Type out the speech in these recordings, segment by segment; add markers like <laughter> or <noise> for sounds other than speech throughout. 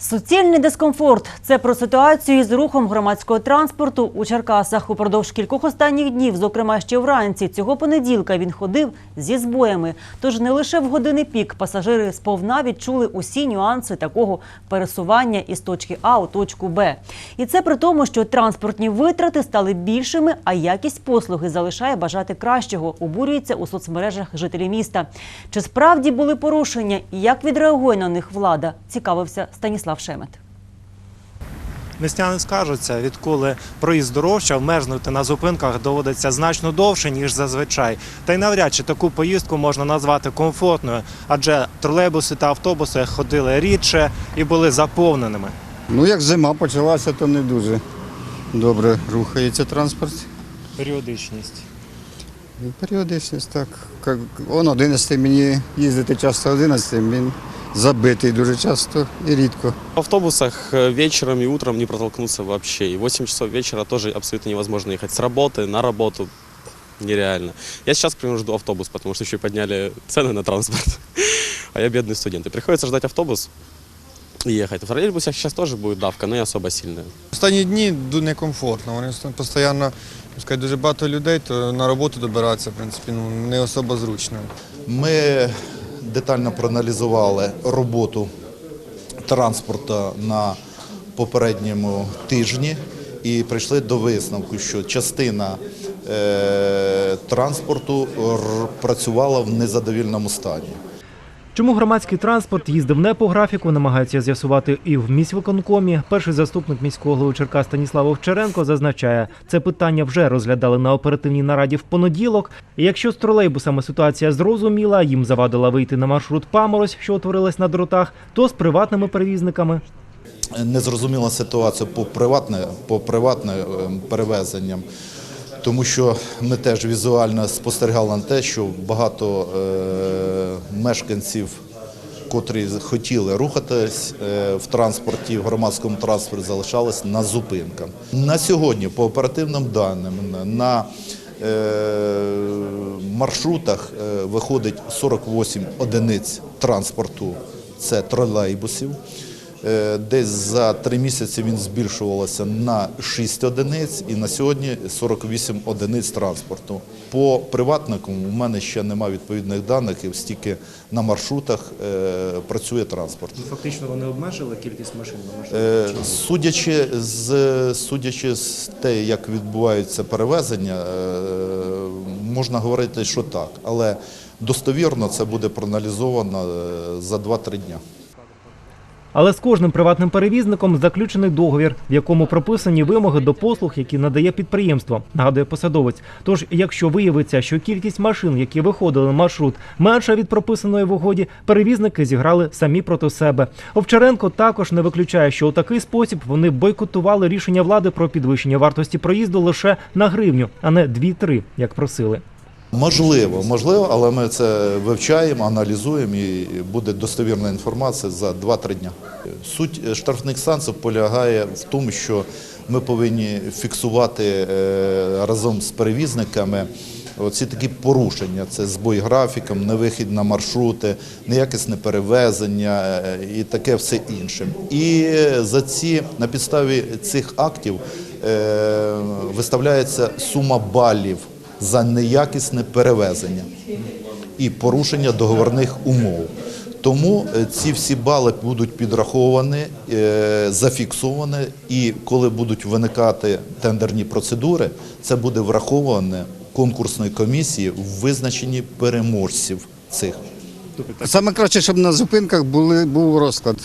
Суцільний дискомфорт це про ситуацію з рухом громадського транспорту у Черкасах. Упродовж кількох останніх днів, зокрема ще вранці, цього понеділка він ходив зі збоями. Тож не лише в години пік пасажири сповна відчули усі нюанси такого пересування із точки А у точку Б. І це при тому, що транспортні витрати стали більшими, а якість послуги залишає бажати кращого. Обурюється у соцмережах жителі міста. Чи справді були порушення і як відреагує на них влада? Цікавився Станіслав Шемет. Містяни скаржаться, відколи проїзд дорожчав, мерзнути на зупинках доводиться значно довше, ніж зазвичай. Та й навряд чи таку поїздку можна назвати комфортною, адже тролейбуси та автобуси ходили рідше і були заповненими. Ну, як зима почалася, то не дуже добре рухається транспорт. Періодичність. Періодичність так. Он 11 мені їздити часто 11, він забитий дуже часто і рідко. В автобусах э, вечером и утром не протолкнуться вообще. И 8 часов вечера тоже абсолютно невозможно ехать с работы на работу. Нереально. Я сейчас, к примеру, жду автобус, потому что еще и подняли цены на транспорт. <laughs> А я бедный студент. И приходится ждать автобус и ехать. В троллейбусах сейчас тоже будет давка, но не особо сильная. Останні дні ду- некомфортно. Вони ст- постійно сказати, дуже багато людей, то на роботу добиратися, в принципі, ну, не особо зручно. Ми детально проаналізували роботу транспорту на попередньому тижні і прийшли до висновку, що частина е, транспорту працювала в незадовільному стані. Чому громадський транспорт їздив не по графіку, намагаються з'ясувати і в міськвиконкомі. Перший заступник міського голови Черкас Станіслав Овчаренко зазначає, це питання вже розглядали на оперативній нараді в понеділок. Якщо з тролейбусами ситуація зрозуміла, їм завадила вийти на маршрут Паморозь, що утворилась на дротах, то з приватними перевізниками Незрозуміла ситуація по приватне, по приватним перевезенням, тому що ми теж візуально спостерігали на те, що багато е, мешканців, котрі хотіли рухатись е, в транспорті, в громадському транспорті, залишались на зупинках. На сьогодні, по оперативним даним, на е, маршрутах е, виходить 48 одиниць транспорту, це тролейбусів. Е, Десь за три місяці він збільшувався на 6 одиниць і на сьогодні 48 одиниць транспорту. По приватникам у мене ще немає відповідних даних, і стільки на маршрутах е, працює транспорт. Фактично вони обмежили кількість машин на Е, Судячи з судячи з те, як відбуваються перевезення, можна говорити, що так, але достовірно це буде проаналізовано за 2-3 дня. Але з кожним приватним перевізником заключений договір, в якому прописані вимоги до послуг, які надає підприємство, нагадує посадовець. Тож, якщо виявиться, що кількість машин, які виходили на маршрут, менша від прописаної в угоді, перевізники зіграли самі проти себе. Овчаренко також не виключає, що у такий спосіб вони бойкотували рішення влади про підвищення вартості проїзду лише на гривню, а не 2-3, як просили. Можливо, можливо, але ми це вивчаємо, аналізуємо і буде достовірна інформація за 2-3 дня. Суть штрафних санкцій полягає в тому, що ми повинні фіксувати е, разом з перевізниками оці такі порушення. Це збой графіком, невихід на маршрути, неякісне перевезення е, і таке все інше. І за ці на підставі цих актів е, виставляється сума балів за неякісне перевезення і порушення договорних умов. Тому е, ці всі бали будуть підраховані, е, зафіксовані, і коли будуть виникати тендерні процедури, це буде враховане конкурсної комісії в визначенні переможців цих. Саме краще, щоб на зупинках були, був розклад.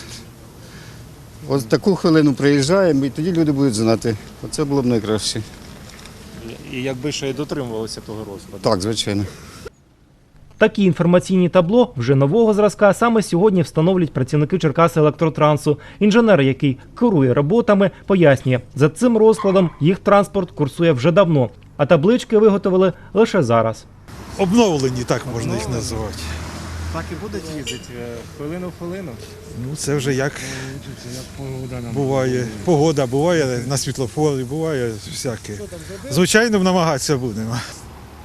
Ось таку хвилину приїжджаємо, і тоді люди будуть знати. Оце було б найкраще. І якби ще й дотримувалися того розкладу. Так, звичайно. Такі інформаційні табло вже нового зразка саме сьогодні встановлюють працівники Черкаси електротрансу. Інженер, який керує роботами, пояснює, за цим розкладом їх транспорт курсує вже давно, а таблички виготовили лише зараз. Обновлені, так можна їх назвати. Так і будуть їздити хвилину в хвилину. Ну це вже як буває. Погода буває на світлофорі, буває всяке. Звичайно, намагатися будемо.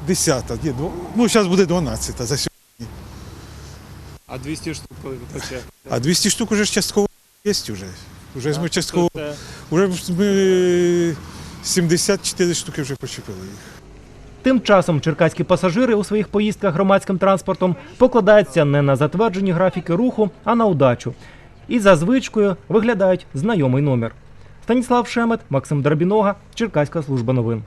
Десята, ну зараз буде 12 за сьогодні. А 200 штук коли витрачає. А 200 штук уже частково Є вже. Вже ми частково, вже ми 74 штуки вже почепили їх. Тим часом черкаські пасажири у своїх поїздках громадським транспортом покладаються не на затверджені графіки руху, а на удачу. І за звичкою виглядають знайомий номер. Станіслав Шемет, Максим Дробінога, Черкаська служба новин.